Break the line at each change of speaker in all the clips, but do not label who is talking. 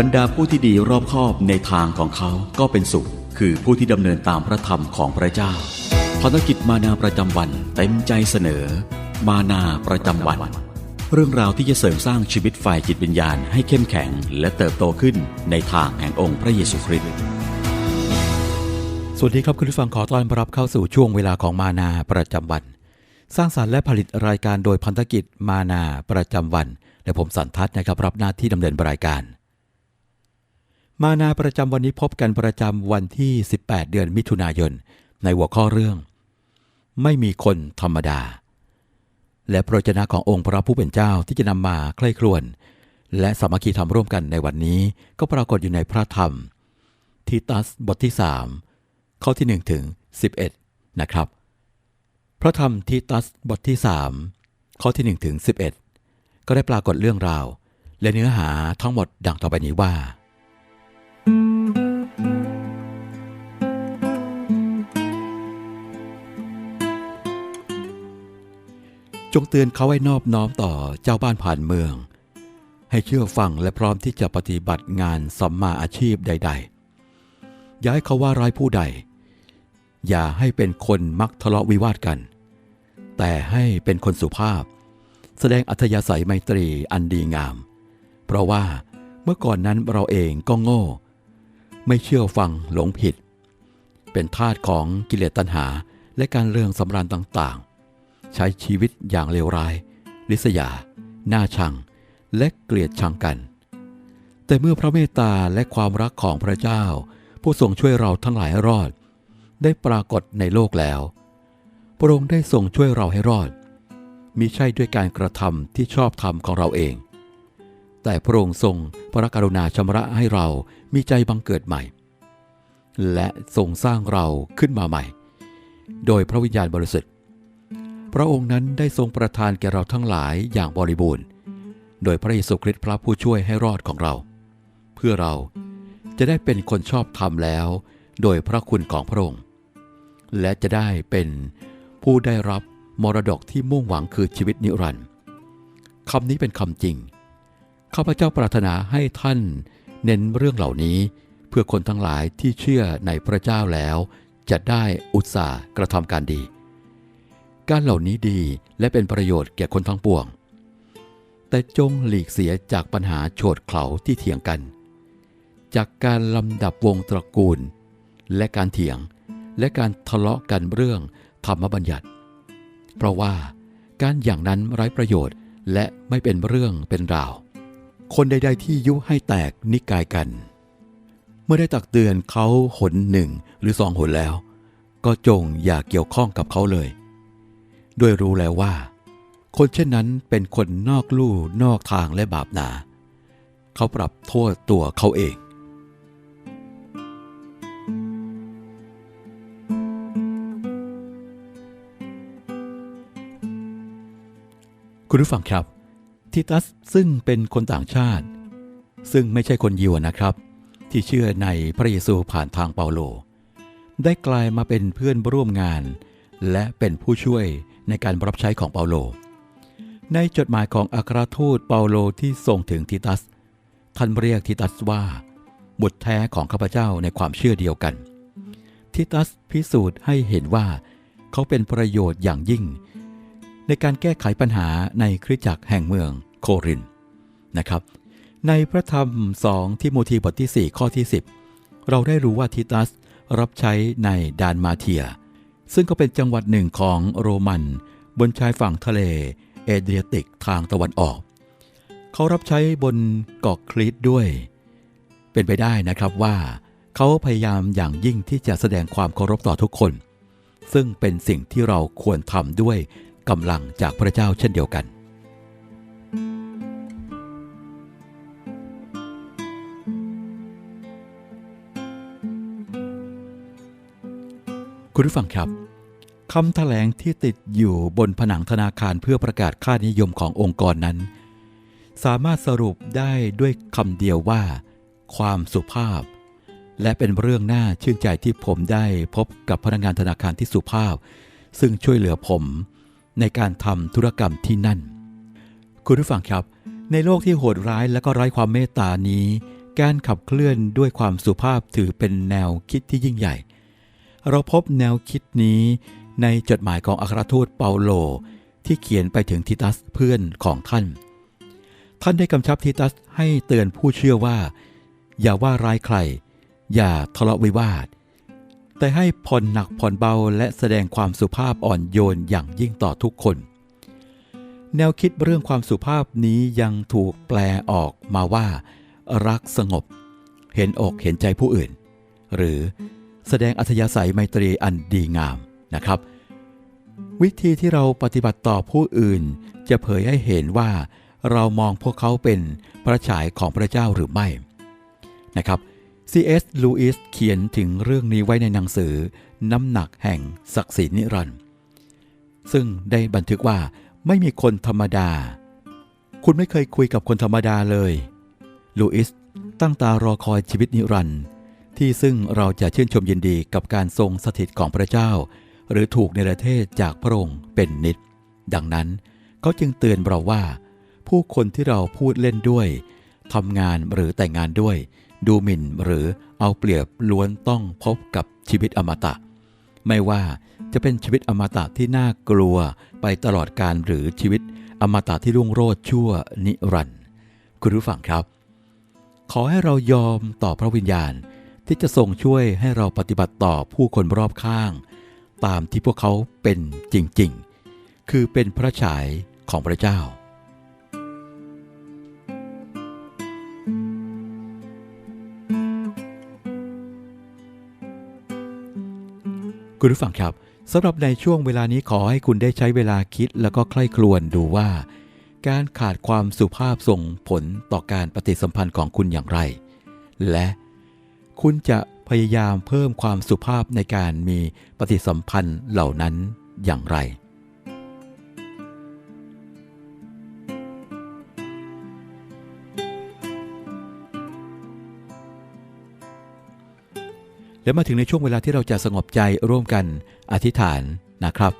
บรรดาผู้ที่ดีรอบคอบในทางของเขาก็เป็นสุข คือผู้ที่ดำเนินตามพระธรรมของพระเจ้าภารกิจมานาประจำวันเต็มใจเสนอ มานาประจำวัน เรื่องราวที่จะเสริมสร้างชีวิตฝ่ายจิตวิญญาณให้เข้มแข็งและเติบโตขึ้นในทางแห่งองค์พระเยซูคริสต์
สวัสดีครับคุณผู้ฟังขอต้อนรับเข้าสู่ช่วงเวลาของมานาประจำวัน สร้างสารรค์และผลิตรายการโดยพันธกิจมานาประจำวัน และผมสันทัศน์นะครับรับหน้าที่ดำเนินรายการ มานาประจำวันนี้พบกันประจำวันที่ 18 เดือนมิถุนายน ในหัวข้อเรื่อง ไม่มีคนธรรมดา และพระเจนะขององค์พระผู้เป็นเจ้าที่จะนำมาใคร่ครวญและสามัคคีทำร่วมกันในวันนี้ก็ปรากฏอยู่ในพระธรรม ทิตัสบทที่ 3 ข้อที่ 1 ถึง 11 นะครับ พระธรรมทิตัสบทที่ 3 ข้อที่ 1 ถึง 11 ก็ได้ปรากฏเรื่องราว และเนื้อหาทั้งหมดดังต่อไปนี้ว่า จงเตือนเขาให้นอบน้อมต่อเจ้าบ้านผ่านเมือง ให้เชื่อฟังและพร้อมที่จะปฏิบัติงานสัมมาอาชีพใด ๆ อย่าให้เขาว่าร้ายผู้ใด อย่าให้เป็นคนมักทะเลาะวิวาทกัน แต่ให้เป็นคนสุภาพ แสดงอัธยาศัยไมตรีอันดีงาม เพราะว่าเมื่อก่อนนั้นเราเองก็โง่ ไม่เชื่อฟังหลงผิด เป็นทาสของกิเลสตัณหาและการเรื่องสำราญต่างๆ ใช้ชีวิตอย่างเลวร้าย ลิษยา หน้าชัง และเกลียดชังกัน แต่เมื่อพระเมตตาและความรักของพระเจ้า ผู้ทรงช่วยเราทั้งหลายรอด ได้ปรากฏในโลกแล้ว พระองค์ได้ทรงช่วยเราให้รอดมิใช่ด้วยการกระทำที่ชอบธรรมของเราเอง แต่พระองค์ทรงพระกรุณาชำระให้เรามีใจบังเกิดใหม่ และทรงสร้างเราขึ้นมาใหม่ โดยพระวิญญาณบริสุทธิ์ พระองค์นั้นได้ทรงประทานแก่เราทั้งหลายอย่างบริบูรณ์ โดยพระเยซูคริสต์พระผู้ช่วยให้รอดของเรา เพื่อเราจะได้เป็นคนชอบธรรมแล้ว โดยพระคุณของพระองค์ และจะได้เป็นผู้ได้รับมรดกที่มุ่งหวังคือชีวิตนิรันดร์คำนี้เป็นคำจริง ข้าพเจ้าปรารถนาให้ท่านเน้นเรื่องเหล่านี้เพื่อคนทั้งหลายที่เชื่อในพระเจ้าแล้ว จะได้อุตสาห์กระทำการดี การเหล่านี้ดีและเป็นประโยชน์แก่คนทั้งปวง แต่จงหลีกเสียจากปัญหาโฉดเขลาที่เถียงกัน จากการลำดับวงตระกูล และการเถียงและการทะเลาะกันเรื่องธรรมบัญญัติ เพราะว่าการอย่างนั้นไร้ประโยชน์และไม่เป็นเรื่องเป็นราว คนใดๆที่ยุให้แตกนิกายกัน เมื่อได้ตักเตือนเขาหนหนึ่งหรือสองหนแล้ว ก็จงอย่าเกี่ยวข้องกับเขาเลย ด้วยรู้แล้วว่า คนเช่นนั้นเป็นคนนอกลู่นอกทางและบาปหนา เขาปรับโทษตัวเขาเอง คุณผู้ฟังครับ ทิตัสซึ่งเป็นคนต่างชาติ ซึ่งไม่ใช่คนยิวนะครับ ที่เชื่อในพระเยซูผ่านทางเปาโลได้กลายมาเป็นเพื่อนร่วมงาน และเป็นผู้ช่วยในการรับใช้ของเปาโล ในจดหมายของอัครทูตเปาโลที่ส่งถึงทิตัส ท่านเรียกทิตัสว่า บุตรแท้ของข้าพเจ้าในความเชื่อเดียวกัน ทิตัสพิสูจน์ให้เห็นว่าเขาเป็นประโยชน์อย่างยิ่ง ในการแก้ไขปัญหาในคริสตจักรแห่งเมืองโครินนะครับ ในพระธรรมสองทิโมธีบทที่ 4 ข้อที่ 10 เราได้รู้ว่าทิตัสรับใช้ในดานมาเทีย ซึ่งก็เป็นจังหวัดหนึ่งของโรมัน บนชายฝั่งทะเล เอเดรียติกทางตะวันออก เขารับใช้บนเกาะคลีตด้วย เป็นไปได้นะครับว่าเขาพยายามอย่างยิ่งที่จะแสดงความเคารพต่อทุกคน ซึ่งเป็นสิ่งที่เราควรทำด้วยกำลังจากพระเจ้าเช่นเดียวกัน คุณผู้ฟังครับคำแถลงที่ติดอยู่บนผนังธนาคารเพื่อประกาศค่านิยมขององค์กรนั้น สามารถสรุปได้ด้วยคำเดียวว่า ความสุภาพ และเป็นเรื่องน่าชื่นใจที่ผมได้พบกับพนักงานธนาคารที่สุภาพ ซึ่งช่วยเหลือผมในการทำธุรกรรมที่นั่น คุณผู้ฟังครับ ในโลกที่โหดร้ายและก็ไร้ความเมตตานี้ การขับเคลื่อนด้วยความสุภาพถือเป็นแนวคิดที่ยิ่งใหญ่ เราพบแนวคิดนี้ในจดหมายของอัครทูตเปาโล ที่เขียนไปถึงทิตัสเพื่อนของท่าน ท่านได้กำชับทิตัสให้เตือนผู้เชื่อว่า อย่าว่าร้ายใคร อย่าทะเลาะวิวาท แต่ให้ผ่อนหนักผ่อนเบาและแสดงความสุภาพอ่อนโยนอย่างยิ่งต่อทุกคน แนวคิดเรื่องความสุภาพนี้ยังถูกแปลออกมาว่า รักสงบ เห็นอกเห็นใจผู้อื่น หรือ แสดงอัธยาศัยไมตรีอันดีงามนะครับ วิธีที่เราปฏิบัติต่อผู้อื่น จะเผยให้เห็นว่า เรามองพวกเขาเป็นพระฉายของพระเจ้าหรือไม่นะครับ C.S. Lewis เขียนถึงเรื่องนี้ไว้ในหนังสือ น้ำหนักแห่งศักดิ์ศรีนิรันด์ซึ่งได้บันทึกว่าไม่มีคนธรรมดา คุณไม่เคยคุยกับคนธรรมดาเลย ลูอิสตั้งตารอคอยชีวิตนิรันด์ ที่ซึ่งเราจะชื่นชมยินดีกับการทรงสถิตของพระเจ้า หรือถูกในประเทศจากพระองค์เป็นนิด ดังนั้นเขาจึงเตือนเราว่า ผู้คนที่เราพูดเล่นด้วยทำงานหรือแต่งงานด้วย ดูหมิ่นหรือเอาเปรียบล้วนต้องพบกับชีวิตอมตะ ไม่ว่าจะเป็นชีวิตอมตะที่น่ากลัวไปตลอดการหรือชีวิตอมตะที่รุ่งโรจน์ชั่วนิรันดร์คุณผู้ฟังครับ ขอให้เรายอมต่อพระวิญญาณ ที่จะทรงช่วยให้เราปฏิบัติต่อผู้คนรอบข้าง ตามที่พวกเขาเป็นจริงๆ คือเป็นพระฉายของพระเจ้า คุณผู้ฟังครับสำหรับในช่วงเวลานี้ขอให้คุณได้ใช้เวลาคิดแล้วก็ใคร่ครวญดูว่า การขาดความสุภาพส่งผลต่อการปฏิสัมพันธ์ของคุณอย่างไร และ คุณจะพยายามเพิ่มความสุภาพในการมีปฏิสัมพันธ์เหล่านั้นอย่างไร และมาถึงในช่วงเวลาที่เราจะสงบใจร่วมกันอธิษฐานนะครับ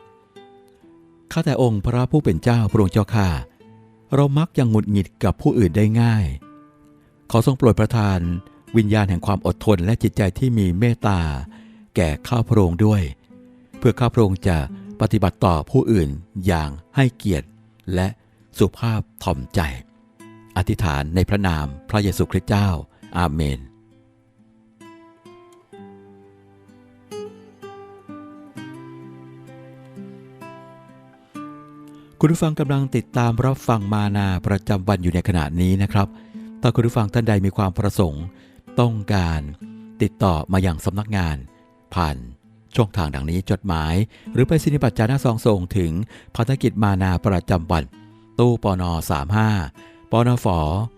ข้าแต่องค์พระผู้เป็นเจ้าพระองค์เจ้าข้าเรามักยังหงุดหงิดกับผู้อื่นได้ง่าย ขอทรงโปรดประทาน วิญญาณแห่งความอดทนและจิตใจที่มีเมตตา แก่ข้าพระองค์ด้วย เพื่อข้าพระองค์จะปฏิบัติต่อผู้อื่นอย่างให้เกียรติ และสุภาพถ่อมใจ อธิษฐานในพระนามพระเยซูคริสต์เจ้า อาเมนคุณผู้ฟังกำลังติดตามรับฟังมานาประจำวันอยู่ในขณะนี้นะครับ ถ้าคุณผู้ฟังท่านใดมีความประสงค์ ต้องการติดต่อมาอย่างสำนักงาน ผ่านช่องทางดังนี้จดหมาย หรือไปสินิบัตรจาหน้าซองส่งถึงพันธกิจมานาประจำวัน ตู้ปน35ปนฝ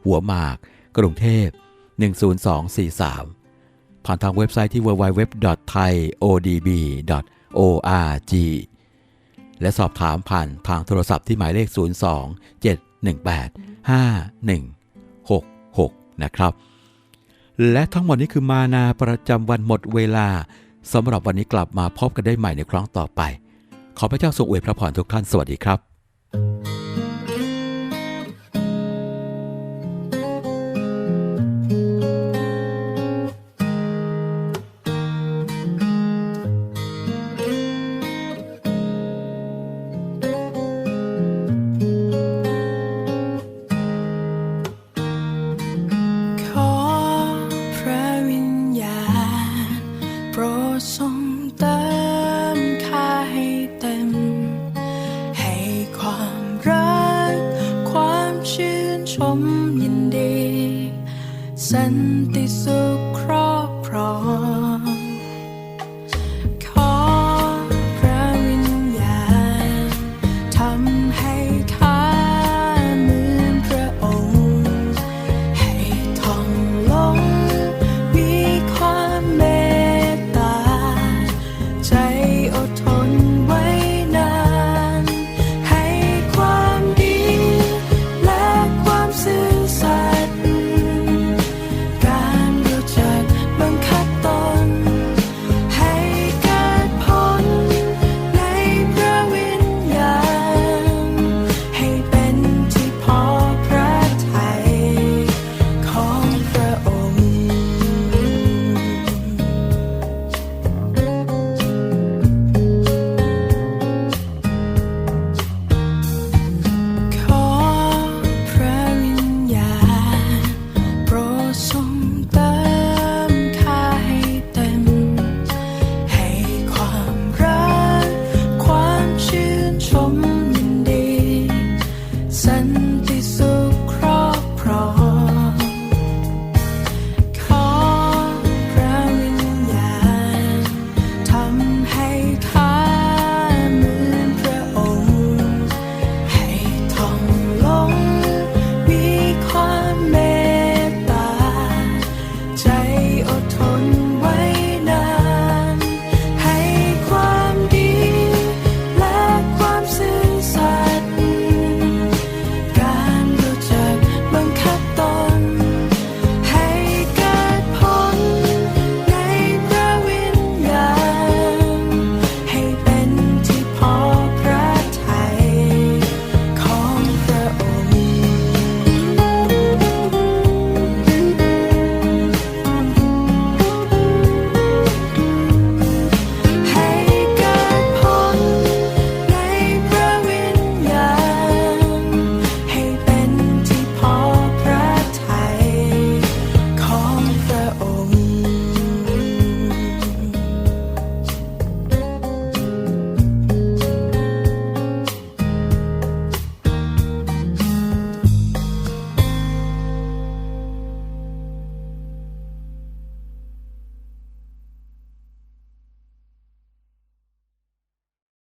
หัวหมาก กรุงเทพ 10243 ผ่านทางเว็บไซต์ที่ www.thaiodb.org และสอบถามผ่านทางโทรศัพท์ที่หมายเลข 02-718-5166 นะครับ และทั้งหมดนี้คือมานาประจำวันหมดเวลาสำหรับวันนี้กลับมาพบกันได้ใหม่ในครั้งต่อไป ขอพระเจ้าทรงอวยพระพรทุกท่านสวัสดีครับ
ข